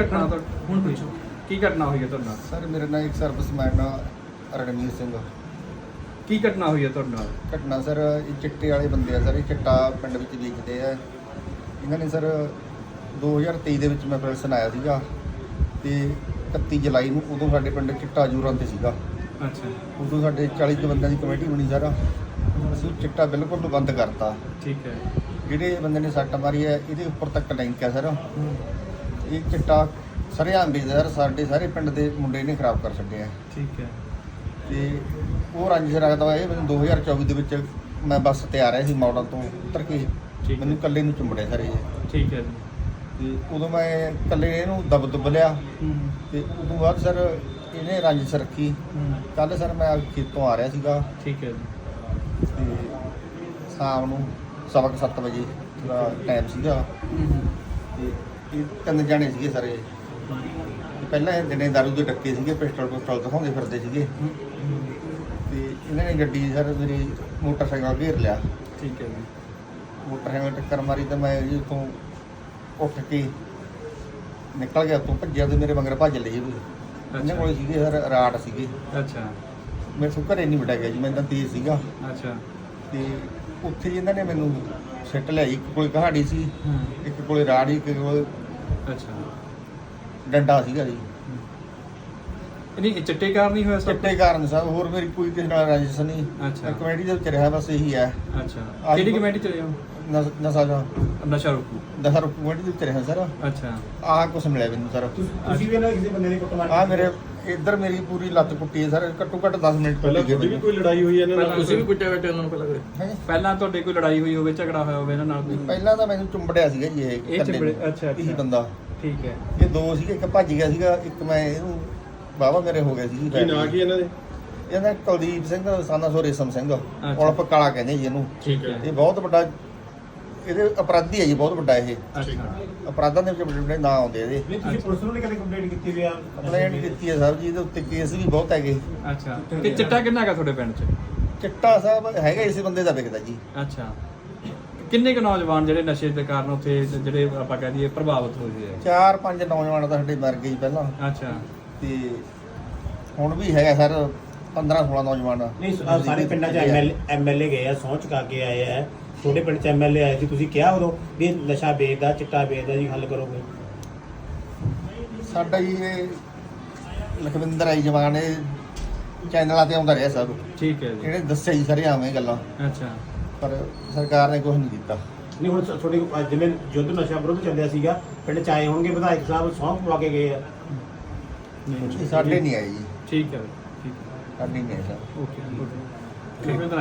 ਘਟਨਾ ਤੋਂ ਹੁਣ ਪੁੱਛੋ। ਕੀ ਘਟਨਾ ਹੋਈ ਹੈ ਤੁਹਾਡੇ ਨਾਲ? ਸਰ ਮੇਰੇ ਨਾਲ ਇੱਕ ਸਰਵਿਸਮੈਨ ਰਣਵੀਰ ਸਿੰਘ। ਕੀ ਘਟਨਾ ਹੋਈ ਹੈ ਤੁਹਾਡੇ ਨਾਲ? ਘਟਨਾ ਸਰ ਇਹ ਚਿੱਟੇ ਵਾਲੇ ਬੰਦੇ ਆ ਸਰ ਇਹ ਚਿੱਟਾ ਪਿੰਡ ਵਿੱਚ ਵੇਚਦੇ ਆ। ਇਹਨਾਂ ਨੇ ਸਰ 2023 ਦੇ ਵਿੱਚ ਮੈਂ ਪੈਲਸਨ ਆਇਆ ਸੀਗਾ ਤੇ 31 ਜੁਲਾਈ ਨੂੰ ਉਦੋਂ ਸਾਡੇ ਪਿੰਡ ਚਿੱਟਾ ਜੂਰਾਂ ਤੇ ਸੀਗਾ। ਅੱਛਾ। ਉਦੋਂ ਸਾਡੇ 40 ਕੁ ਬੰਦਿਆਂ ਦੀ ਕਮੇਟੀ ਬਣੀ ਸਰ। ਅਸੀਂ ਚਿੱਟਾ ਬਿਲਕੁਲ ਬੰਦ ਕਰਤਾ। ਠੀਕ ਹੈ। ਜਿਹੜੇ ਬੰਦੇ ਨੇ ਸੱਟ ਮਾਰੀ ਹੈ ਇਹਦੇ ਉੱਪਰ ਤੱਕ ਲਿੰਕ ਹੈ ਸਰ। ਇਹ ਚਿੱਟਾ ਸਰੇਆਮ ਵੇਚਦਾ ਸਰ ਸਾਡੇ ਸਾਰੇ ਪਿੰਡ ਦੇ ਮੁੰਡੇ ਨੇ ਖਰਾਬ ਕਰ ਛੱਡਿਆ ਠੀਕ ਹੈ। ਤੇ ਉਹ ਰੰਜਿਸ਼ ਰੱਖਦਾ ਵਾ ਇਹ ਮੈਨੂੰ 2024 ਦੇ ਵਿੱਚ ਮੈਂ ਬੱਸ ਤੇ ਆ ਰਿਹਾ ਸੀ ਮਾਡਲ ਤੋਂ ਉਤਰ ਕੇ। ਠੀਕ ਮੈਨੂੰ ਇਕੱਲੇ ਨੂੰ ਚੁੰਬੜਿਆ ਸਰ ਇਹ। ਠੀਕ ਹੈ ਜੀ। ਤੇ ਉਦੋਂ ਮੈਂ ਇਕੱਲੇ ਇਹਨੂੰ ਦਬ ਦੁੱਬ ਲਿਆ। ਹੂੰ। ਤੇ ਉਦੋਂ ਬਾਅਦ ਸਰ ਇਹਨੇ ਰੰਜਿਸ਼ ਰੱਖੀ। ਹੂੰ। ਕੱਲ ਸਰ ਮੈਂ ਖੇਤੋਂ ਆ ਰਿਹਾ ਸੀਗਾ। ਠੀਕ ਹੈ ਜੀ। ਤੇ ਸ਼ਾਮ ਨੂੰ ਸਵਾ ਕੁ ਸੱਤ ਵਜੇ ਦਾ ਟਾਈਮ ਸੀਗਾ। ਹੂੰ। ਤੇ ਇਹ ਤਿੰਨ ਜਾਣੇ ਸੀਗੇ ਸਰ। ਪਹਿਲਾਂ ਇਹ ਦਿਨੇ ਦਾਰੂ ਦੇ ਡੱਕੇ ਸੀਗੇ ਪਿਸਟਲ ਪਿਸਟਲ ਦਿਖਾਉਂਦੇ ਫਿਰਦੇ ਸੀਗੇ। ਤੇ ਇਹਨਾਂ ਨੇ ਗੱਡੀ ਸਰ ਮੇਰੀ ਮੋਟਰਸਾਈਕਲ ਘੇਰ ਲਿਆ। ਠੀਕ ਹੈ ਜੀ। ਮੋਟਰਸਾਈਕਲ ਟੱਕਰ ਮਾਰੀ ਤਾਂ ਮੈਂ ਜੀ ਉੱਥੋਂ ਉੱਠ ਕੇ ਨਿਕਲ ਗਿਆ ਉੱਥੋਂ ਭੱਜਿਆ ਤੇ ਮੇਰੇ ਮਗਰ ਭੱਜ ਲਈ ਵੀ। ਇਹਨਾਂ ਕੋਲ ਸੀਗੇ ਸਰ ਰਾਟ ਸੀਗੇ। ਅੱਛਾ। ਮੇਰੇ ਤੋਂ ਘਰੇ ਨਹੀਂ ਵੜਿਆ ਗਿਆ ਜੀ ਮੈਂ ਤਾਂ ਤੇਜ਼ ਸੀਗਾ। ਅੱਛਾ। ਤੇ ਉੱਥੇ ਜੀ ਇਹਨਾਂ ਨੇ ਮੈਨੂੰ ਸਿੱਟ ਲਿਆ ਜੀ। ਇੱਕ ਕੋਲ ਕਹਾੜੀ ਸੀ ਹੂੰ। ਇੱਕ ਕੋਲੇ ਰਾੜ ਇੱਕ ਕੋਲ ਅੱਛਾ। ਡੰਡਾ ਸੀਗਾ ਜੀ। ਨਹੀਂ ਚਿੱਟੇ ਕਾਰਨ ਨਹੀਂ ਹੋਇਆ ਸਭ ਚਿੱਟੇ ਕਾਰਨ ਸਾਹਿਬ ਹੋਰ ਮੇਰੀ ਕੋਈ ਕਿਸੇ ਨਾਲ ਰੰਜਿਸ਼ ਨਹੀਂ। ਅੱਛਾ। ਕਮੇਟੀ ਦੇ ਵਿੱਚ ਰਿਹਾ ਬਸ ਇਹੀ ਹੈ। ਅੱਛਾ। ਅੱਜ ਕਿਹੜੀ ਕਮੇਟੀ ਚ ਰਹੇ ਹੋ? ਨਸ- ਨਸ਼ਾ ਦਾ ਨਸ਼ਾ ਰੋਕੂ। ਦਸਰ ਕਮੇਟੀ ਦੇ ਵਿੱਚ ਰਿਹਾ ਸਰ। ਅੱਛਾ। ਆਹ ਕੁਛ ਮਿਲਿਆ ਮੈਨੂੰ ਸਰ। ਤੁਸੀਂ ਵੀ ਨਾ ਕਿਸੇ ਬੰਦੇ ਦੀ ਕੁੱਟਮਾਰ ਆ ਮੇਰੇ ਇੱਧਰ ਮੇਰੀ ਪੂਰੀ ਲੱਤ ਕੁੱਟੀ ਹੈ ਸਰ ਘੱਟੋ ਘੱਟ 10 ਮਿੰਟ ਪਹਿਲਾਂ ਤੁਹਾਡੀ ਵੀ ਕੋਈ ਲੜਾਈ ਹੋਈ ਹੈ ਇਹਨਾਂ ਨਾਲ? ਤੁਸੀਂ ਵੀ ਕੁੱਟਿਆ ਬੈਠੇ ਉਹਨਾਂ ਨੂੰ ਪਹਿਲਾਂ ਹੈਂ? ਪਹਿਲਾਂ ਤੁਹਾਡੇ ਕੋਈ ਲੜਾਈ ਹੋਈ ਹੋਵੇ ਝਗੜਾ ਹੋਇਆ ਹੋਵੇ ਇਹਨਾਂ ਨਾਲ ਕੋਈ? ਪਹਿਲਾਂ ਤਾਂ ਮੈਨੂੰ ਚੁੰਬੜਿਆ ਸੀਗਾ ਜੀ ਇਹ ਇਹ ਚਿੰਬੜੇ-। ਅੱਛਾ, ਇਹੀ ਅੱਛਾ। ਬੰਦਾ ਠੀਕ ਹੈ। ਇਹ ਦੋ ਸੀਗੇ ਇੱਕ ਭੱਜ ਗਿਆ ਸੀਗਾ ਇੱਕ ਮੈਂ ਇਹਨੂੰ ਬਾਬਾ ਮੇਰੇ ਹੋ ਗਿਆ ਸੀ ਜੀ। ਕੀ ਨਾਂ ਕੀ ਇਹਨਾਂ ਦੇ? ਇਹਦਾ ਕੁਲਦੀਪ ਸਿੰਘ ਸਾਨਾ ਸੋ ਰੇਸ਼ਮ ਸਿੰਘ। ਉਲਪ ਕਾਲਾ ਕਹਿੰਦੇ ਜੀ ਇਹਨੂੰ। ਠੀਕ ਹੈ। ਇਹ ਬਹੁਤ ਵੱਡਾ ਇਹਦੇ ਅਪਰਾਧੀ ਹੈ ਜੀ ਬਹੁਤ ਵੱਡਾ ਇਹ। ਅਪਰਾਧਾਂ ਦੇ ਵਿੱਚ ਨਾਂ ਆਉਂਦੇ ਇਹਦੇ। ਨਹੀਂ ਤੁਸੀਂ ਪੁਲਿਸ ਨੂੰ ਨਹੀਂ ਕਦੇ ਕੰਪਲੇਂਟ ਕੀਤੀ ਵੀ ਆ? ਕੰਪਲੇਂਟ ਕੀਤੀ ਹੈ ਸਾਹਿਬ ਜੀ ਇਹਦੇ ਉੱਤੇ ਕੇਸ ਵੀ ਬਹੁਤ ਹੈਗੇ। ਅੱਛਾ। ਤੇ ਚਿੱਟਾ ਕਿੰਨਾ ਹੈਗਾ ਤੁਹਾਡੇ ਪਿੰਡ 'ਚ? ਚਿੱਟਾ ਸਾਹਿਬ ਹੈਗਾ ਇਸੇ ਬੰਦੇ ਦਾ ਵਿਕਦਾ ਜੀ। ਅੱਛਾ। ਕਿੰਨੇ ਕੁ ਨੌਜਵਾਨ ਜਿਹੜੇ ਨਸ਼ੇ ਦੇ ਕਾਰਨ ਉੱਥੇ ਜਿਹੜੇ ਆਪਾਂ ਕਹਿ ਦਈਏ ਪ੍ਰਭਾਵਿਤ ਹੋਏ ਆ? ਚਾਰ ਪੰਜ ਨੌਜਵਾਨ ਤਾਂ ਸਾਡੇ ਮਰ ਗਏ ਜੀ ਪਹਿਲਾਂ। ਅੱਛਾ। ਤੇ ਹੁਣ ਵੀ ਹੈਗਾ ਸਰ। 15 16 ਨੌਜਵਾਨ। ਨਹੀਂ ਸਾਰੇ ਪਿੰਡਾਂ 'ਚ ਐਮਐਲਏ ਐਮਐਲਏ ਗਏ ਆ ਸਹੁੰ ਚੁਕਾ ਕੇ ਆਏ ਆ। ਤੁਹਾਡੇ ਪਿੰਡ 'ਚ ਐਮਐਲਏ ਆਏ ਸੀ ਤੁਸੀਂ ਕਿਹਾ ਉਦੋਂ ਵੀ ਇਹ ਨਸ਼ਾ ਵੇਚਦਾ ਚਿੱਟਾ ਵੇਚਦਾ ਜੀ ਹੱਲ ਕਰੋਗੇ ਸਾਡਾ ਜੀ ਇਹ ਲਖਵਿੰਦਰ ਆਈ ਜਵਾਨ ਇਹ ਚੈਨਲਾਂ ਤੇ ਆਉਂਦਾ ਰਿਹਾ ਸਭ। ਠੀਕ ਹੈ ਜੀ। ਇਹਨੇ ਦੱਸਿਆ ਜੀ ਸਾਰੇ ਆਵੇਂ ਗੱਲਾਂ। ਅੱਛਾ। ਪਰ ਸਰਕਾਰ ਨੇ ਕੁਝ ਨਹੀਂ ਕੀਤਾ। ਨਹੀਂ ਹੁਣ ਤੁਹਾਡੇ ਕੋਲ ਜਿਵੇਂ ਯੁੱਧ ਨਸ਼ਾ ਵਿਰੁੱਧ ਚੱਲਿਆ ਸੀਗਾ ਪਿੰਡ 'ਚ ਆਏ ਹੋਣਗੇ ਵਿਧਾਇਕ ਸਾਹਿਬ ਸਹੁੰ ਪਵਾ ਕੇ ਗਏ ਆ। ਇਹ ਸਾਡੇ ਨਹੀਂ ਆਏ ਜੀ। ਠੀਕ ਹੈ ਠੀਕ ਹੈ। ਸਾਡੇ ਨਹੀਂ ਆਏ ਓਕੇ ਓਕੇ ਠੀਕ ਹੈ ਤਾਂ